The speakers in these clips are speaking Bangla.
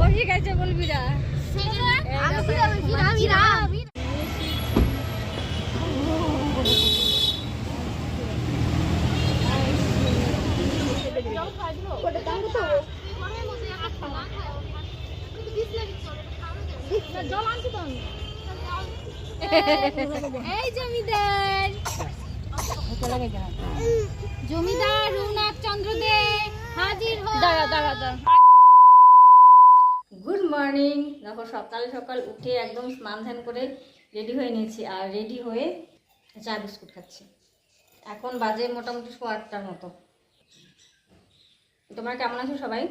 ও ঠিক আছে বলবি না। এই জমিদার। জমিদার রঘুনাথ চন্দ্র দে হাজির দাঁড়া দাঁড়া দাঁড়া। মর্নিং দেখো, সকাল সকাল উঠে একদম স্নান ধ্যান করে রেডি হয়ে নিয়েছি আর রেডি হয়ে চা বিস্কুট খাচ্ছি। এখন বাজে মোটামুটি শো আটটার মতো। তোমরা কেমন আছো সবাই?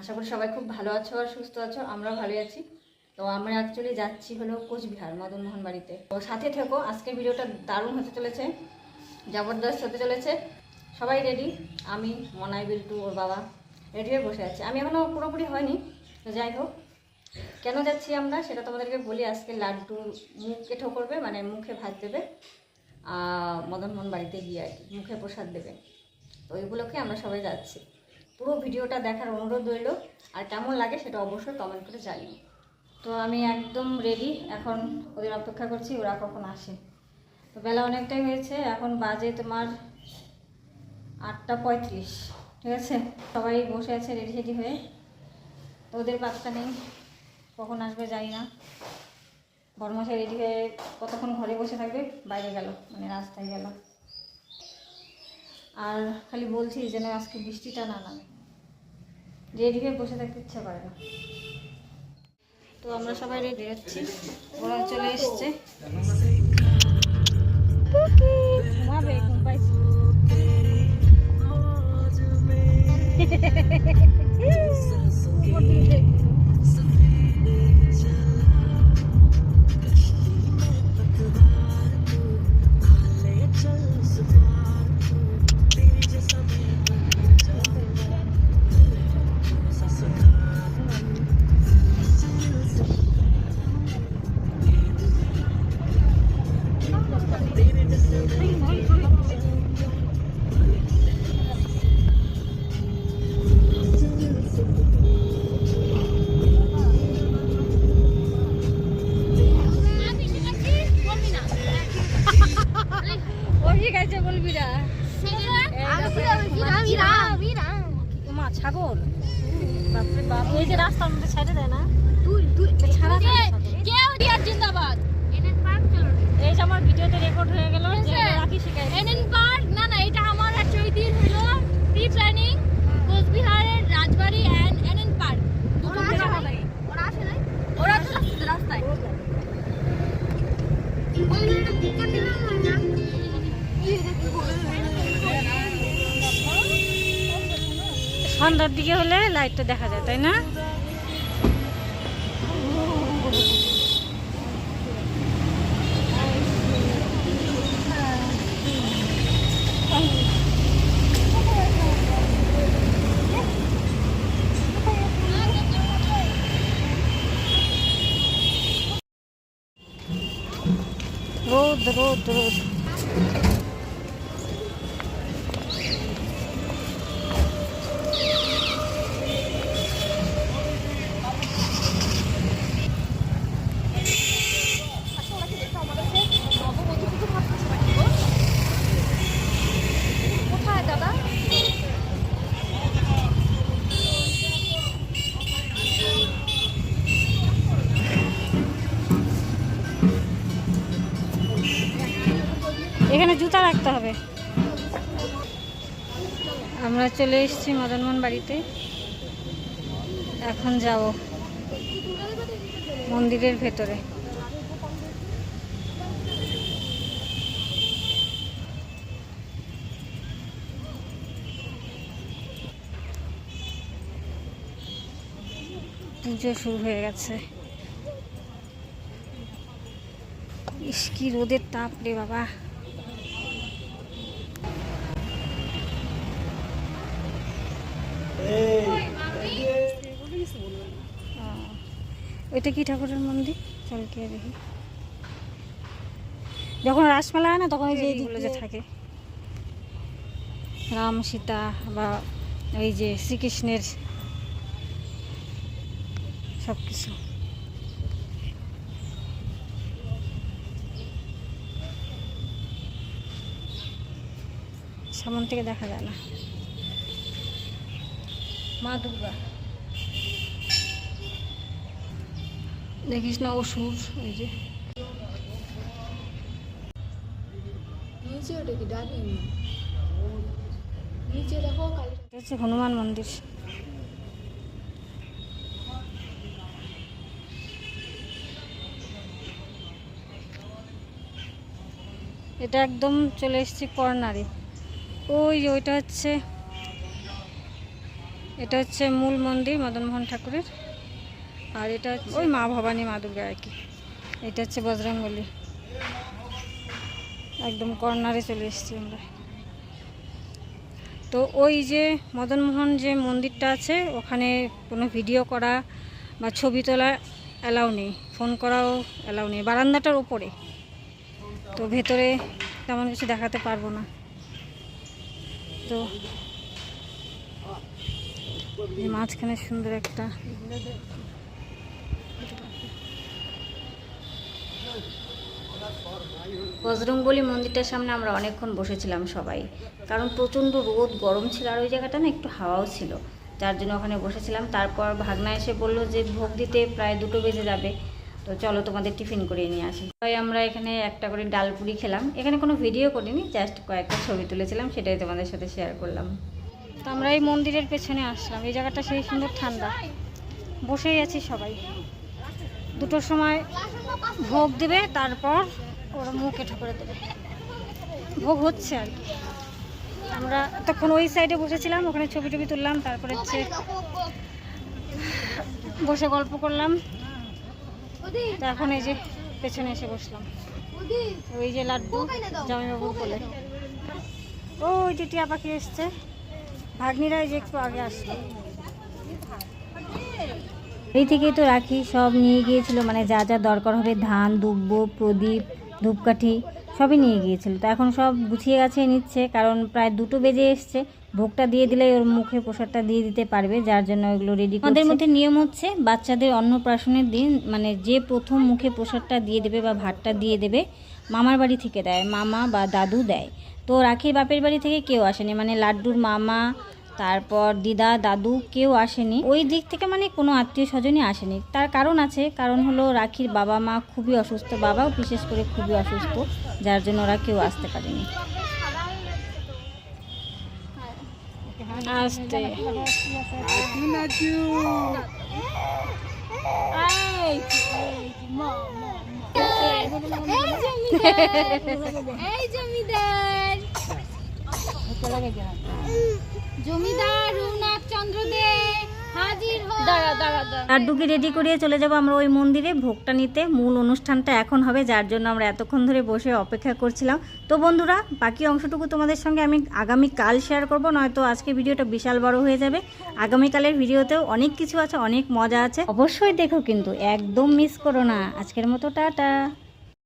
আশা করি সবাই খুব ভালো আছো আর সুস্থ আছো, আমরাও ভালোই আছি। তো আমরা অ্যাকচুয়ালি যাচ্ছি হলো কোচবিহার মদনমোহন বাড়িতে। তো সাথে থেকো, আজকের ভিডিওটা দারুণ হতে চলেছে, জবরদস্ত হতে চলেছে। সবাই রেডি আমি, মনাই, বিল্টু, ওর বাবা রেডি হয়ে বসে আছি। আমি এখনও পুরোপুরি হয়নি, তো যাই হোক। কেন যাচ্ছি আমরা সেটা তোমাদেরকে বলি, আজকে লাড্ডু মুখে ঠো করবে মানে মুখে ভাত দেবে মদনমোহন বাড়িতে গিয়ে আর কি মুখে প্রসাদ দেবে। তো ওইগুলোকে আমরা সবাই যাচ্ছি। পুরো ভিডিওটা দেখার অনুরোধ রইল, আর কেমন লাগে সেটা অবশ্যই কমেন্ট করে জানিও। তো আমি একদম রেডি এখন ওদের অপেক্ষা করছি, ওরা কখন আসে। তো বেলা অনেকটাই হয়েছে, এখন বাজে তোমার আটটা পঁয়ত্রিশ, ঠিক আছে? সবাই বসে আছে রেডি রেডি হয়ে। তো ওদের পাত্তা নেই। কখন আসবে জানি না। বড়মশাই রেডি হয়ে কতক্ষণ ঘরে বসে থাকবে? বাইরে গেল মানে রাস্তায় গেল। আর খালি বলছি যেন আজকে বৃষ্টিটা না নামে। রেডি হয়ে বসে থাকতে ইচ্ছা করে না। তো আমরা সবাই রেডি হচ্ছি। ওরা চলে এসছে। আছে বলবি না মা ছাগল। বাপরে বাপ এই যে রাস্তার মধ্যে ছেড়ে দেয় না? ছাড়া ছাড়া কেউ ডিয়ার জিন্দাবাদ? এই যে আমার ভিডিওতে রেকর্ড হয়ে গেল যে রাখি শিখাই এনএন পার্ক না না এটা সন্ধ্যার দিকে হলে লাইটটা দেখা যায় তাই না? রোদ রোদ রোদ। এখানে জুতা রাখতে হবে। আমরা চলে এসেছি মদনমোহন বাড়িতে। এখন যাব মন্দিরের ভেতরে। পুজো শুরু হয়ে গেছে। ইস, কি রোদের তাপ রে বাবা। এটা কি ঠাকুরের মন্দির? চল কে দেখি। যখন রাসমেলা হয় না তখন এই যে এইগুলো যে থাকে। রাম সীতা বা ওই যে শ্রীকৃষ্ণের সব কিছু সামন থেকে দেখা যায় না। মা দুর্গা। দেখিস না অসুর ওই যে। নিচে ওটা কি ডানি নিচে দেখো হচ্ছে হনুমান মন্দির। এটা একদম চলে এসেছি কর্নারে। ওই ওইটা হচ্ছে এটা হচ্ছে মূল মন্দির মদনমোহন ঠাকুরের। আর এটা ওই মা ভবানী মা দুর্গা আর কি। এটা হচ্ছে বজরঙ্গলি একদম কর্নারে চলে এসেছি আমরা। তো ওই যে মদনমোহন যে মন্দিরটা আছে, ওখানে কোনো ভিডিও করা বা ছবি তোলা অ্যালাউ নেই। ফোন করাও অ্যালাউ নেই। বারান্দাটার ওপরে। তো ভেতরে তেমন কিছু দেখাতে পারব না। তো মাঝখানে সুন্দর একটা বজরংবলী মন্দিরটার সামনে আমরা অনেকক্ষণ বসেছিলাম সবাই। কারণ প্রচণ্ড রোদ, গরম ছিল, আর ওই জায়গাটা না একটু হাওয়াও ছিল। যার জন্য ওখানে বসেছিলাম। তারপর ভাগনা এসে বলল যে, ভোগ দিতে প্রায় দুটো বেজে যাবে। তো চলো তোমাদের টিফিন করিয়ে নিয়ে আসি। তাই আমরা এখানে একটা করে ডাল পুরি খেলাম। এখানে কোনো ভিডিও করিনি জাস্ট কয়েকটা ছবি তুলেছিলাম, সেটাই তোমাদের সাথে শেয়ার করলাম। তো আমরা এই মন্দিরের পেছনে আসলাম। এই জায়গাটা সেই সুন্দর ঠান্ডা। বসেই আছি সবাই। দুটোর সময় ভোগ দেবে, তারপর ওরা মুখ এঠো করে দেবে। ভোগ হচ্ছে আর কি। আমরা তখন ওই সাইডে বসেছিলাম, ওখানে ছবি টবি তুললাম, তারপরে হচ্ছে বসে গল্প করলাম। এখন এই যে পেছনে এসে বসলাম। ওই যে লাড্ডু, জামাইবাবুর কোলে। ওই যে টিয়া পাখি এসছে। ভাগ্নিরা এই যে একটু আগে আসলো। এই থেকেই তো রাখি সব নিয়ে গিয়েছিল মানে যা যা দরকার হবে ধান দুব্ব প্রদীপ ধূপকাঠি সবই নিয়ে গিয়েছিল। তো এখন সব গুছিয়ে গাছে নিচ্ছে কারণ প্রায় দুটো বেজে এসছে। ভোগটা দিয়ে দিলে ওর মুখে প্রসাদটা দিয়ে দিতে পারবে যার জন্য ওগুলো রেডি আমাদের মধ্যে নিয়ম হচ্ছে বাচ্চাদের অন্নপ্রাশনের দিন মানে যে প্রথম মুখে প্রসাদটা দিয়ে দেবে বা ভাতটা দিয়ে দেবে মামার বাড়ি থেকে দেয় মামা বা দাদু দেয়। তো রাখির বাপের বাড়ি থেকে কেউ আসেনি মানে লাড্ডুর মামা, তারপর দিদা, দাদু কেউ আসেনি। ওই দিক থেকে মানে কোনো আত্মীয় স্বজনই আসেনি। তার কারণ আছে, কারণ হলো রাখির বাবা মা খুবই অসুস্থ, বাবাও বিশেষ করে খুবই অসুস্থ, যার জন্য ওরা কেউ আসতে পারেনি। আসতে। এই জমিদার। জমিদার রঘুনাথ চন্দ্র দে হাজির দাঁড়া দাঁড়া দাঁড়া লাড্ডুকে রেডি করিয়ে চলে যাব আমরা ওই মন্দিরে। ভোগটা নিতে মূল অনুষ্ঠানটা এখন হবে যার জন্য আমরা এতক্ষণ ধরে বসে অপেক্ষা করছিলাম। তো বন্ধুরা বাকি অংশটুকু তোমাদের সঙ্গে আমি আগামী কাল শেয়ার করব নয়তো আজকে ভিডিওটা বিশাল বড় হয়ে যাবে। আগামীকালের ভিডিওতেও অনেক কিছু আছে অনেক মজা আছে। অবশ্যই দেখো কিন্তু একদম মিস করো না। আজকের মতো টাটা।